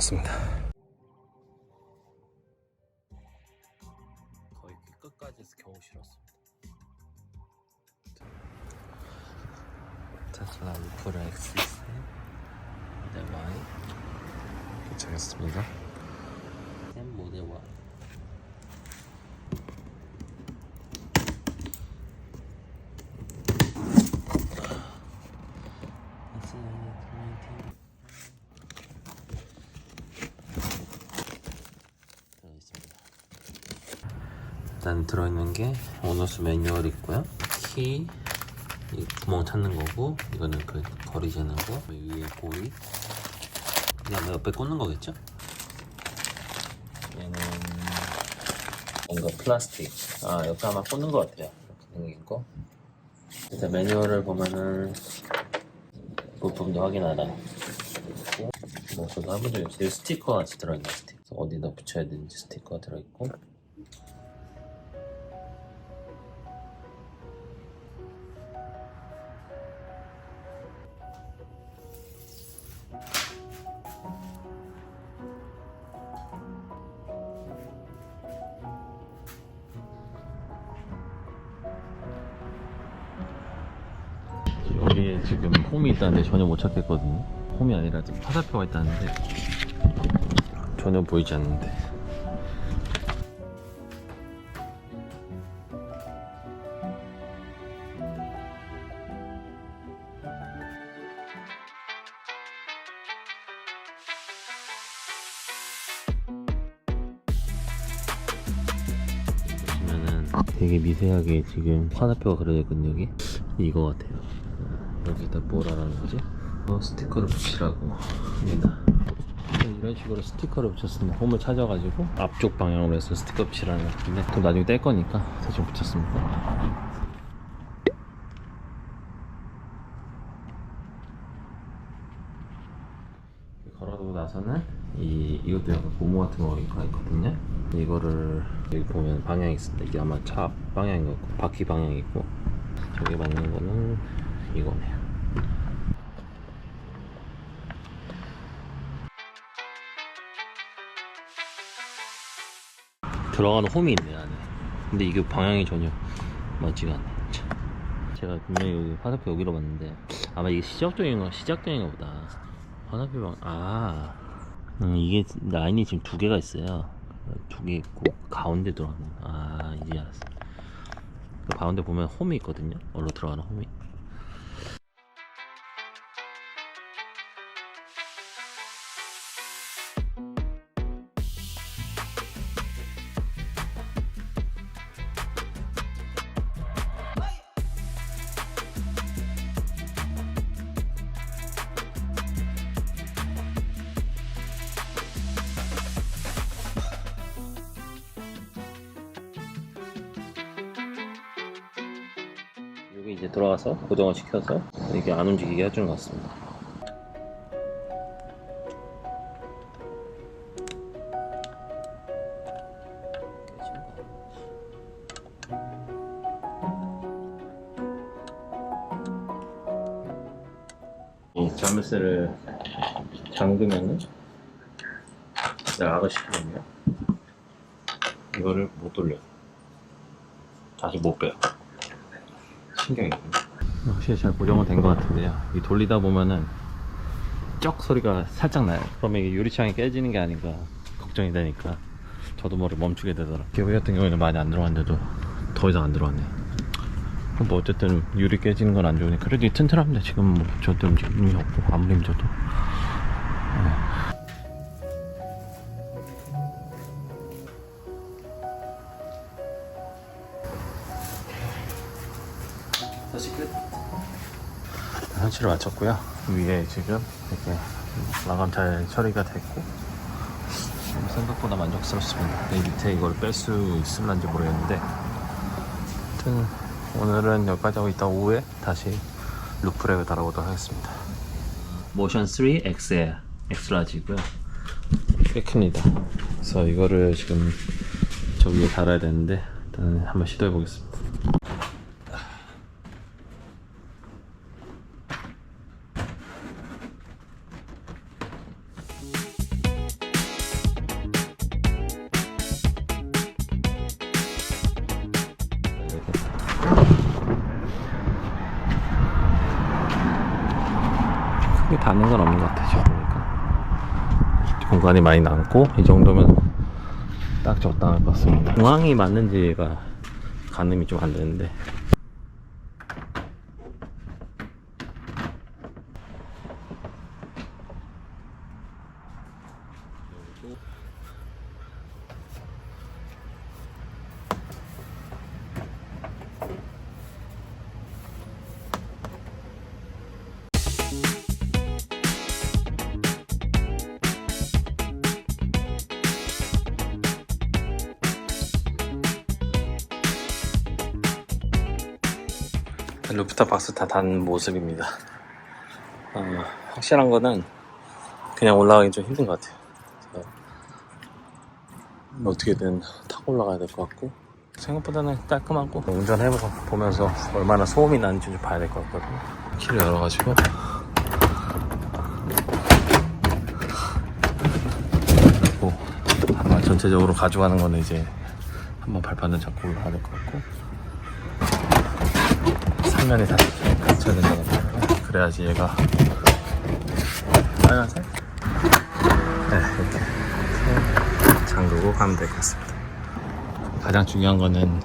넣었습니다. 거의 끝까지 겨우 실었습니다. 테슬라 루프라 X6 모델 Y 도착했습니다. 모델 Y 들어있습니다. 일단 들어있는 게 오너스 매뉴얼 있고요. 키, 이 구멍 찾는 거고, 이거는 그 거리 재는 거, 위에 고리, 그다음에 옆에 꽂는 거겠죠? 얘는 뭔가 플라스틱. 아 옆에 아마 꽂는 거 같아요. 이렇게 생긴 거. 일단 매뉴얼을 보면은 부품도 확인하라. 뭐 저도 해본 적이 없어요. 스티커 같이 들어있는 스티커. 어디다 붙여야 되는지 스티커가 들어있고. 여기에 지금 홈이 있다는데 전혀 못 찾겠거든요. 홈이 아니라 지금 화살표가 있다는데 전혀 보이지 않는데. 되게 미세하게 지금 화살표가 그려져 있거든요 여기 이거 같아요 여기다 뭐라라는 거지? 어, 스티커를 붙이라고 합니다 이런 식으로 스티커를 붙였습니다 홈을 찾아가지고 앞쪽 방향으로 해서 스티커 붙이라는 것 같은데 그럼 나중에 뗄 거니까 대충 붙였습니다 걸어두고 나서는 이 이것도 약간 고무 같은 거가 있거든요. 이거를 여기 보면 방향이 있습니다. 이게 아마 차 방향인 것 같고 바퀴 방향이고 저기 맞는 거는 이거네요. 들어가는 홈이 있네 안에. 근데 이게 방향이 전혀 맞지가 않네. 참. 제가 분명히 여기 화살표 여기로 봤는데 아마 이게 시작점인가 시작점인가 보다. 화살표 방, 아, 음, 이게 라인이 지금 두 개가 있어요. 두 개 있고, 가운데 들어가는, 아, 이제 알았어. 그 가운데 보면 홈이 있거든요. 얼로 들어가는 홈이. 여기 이제 들어가서 고정을 시켜서 이게 안 움직이게 해주는 것 같습니다. 이 자물쇠를 잠그면은 락을 시키면요 이거를 못 돌려 다시 못 빼요 신경이거든요 확실히 잘 고정은 된 것 같은데요. 이 돌리다 보면은 쩍 소리가 살짝 나요. 그러면 이게 유리창이 깨지는 게 아닌가 걱정이 되니까 저도 모르게 멈추게 되더라고요. 기어이 같은 경우에는 많이 안 들어갔는데도 더 이상 안 들어왔네요. 그럼 뭐 어쨌든 유리 깨지는 건 안 좋으니까 그래도 이 튼튼합니다. 지금 뭐 저도 움직임이 없고 아무리 힘줘도 다시 끝. 설치를 마쳤고요. 위에 지금 이렇게 마감 잘 처리가 됐고 생각보다 만족스럽습니다. 이 밑에 이걸 뺄 수 있을런지 모르겠는데 하여튼 오늘은 여기까지 하고 이따 오후에 다시 루프렉을 달아보도록 하겠습니다. 모션 3 XL 엑스라지고요. 꽤 큽니다. 그래서 이거를 지금 저 위에 달아야 되는데 일단 한번 시도해 보겠습니다 닿는 건 없는 것 같아요. 보니까 공간이 많이 남고 이 정도면 딱 적당할 것 같습니다. 공항이 맞는지가 가늠이 좀 안 되는데 루프탑 박스 다 단 모습입니다. 어, 확실한 거는 그냥 올라가기 좀 힘든 것 같아요. 어떻게든 타고 올라가야 될 것 같고 생각보다는 깔끔하고 운전해보면서 얼마나 소음이 나는지 좀 봐야 될 것 같거든요. 키를 열어가지고 아마 전체적으로 가져가는 거는 이제 한번 발판을 잡고 올라가야 될 것 같고 상면이 다 갇혀야 된다고 하더라고요. 그래야지 얘가 빨간색? 네 이렇게 잠그고 가면 될 것 같습니다 가장 중요한 거는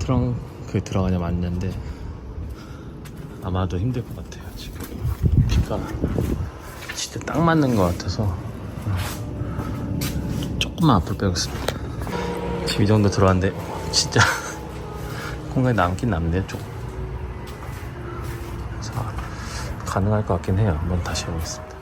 트렁크 들어가냐 맞는데 아마도 힘들 것 같아요 지금 비가 진짜 딱 맞는 것 같아서 조금만 앞으로 빼겠습니다 지금 이 정도 들어왔는데 진짜 공간이 남긴 남네요 조금 그래서 가능할 것 같긴 해요. 한번 다시 해보겠습니다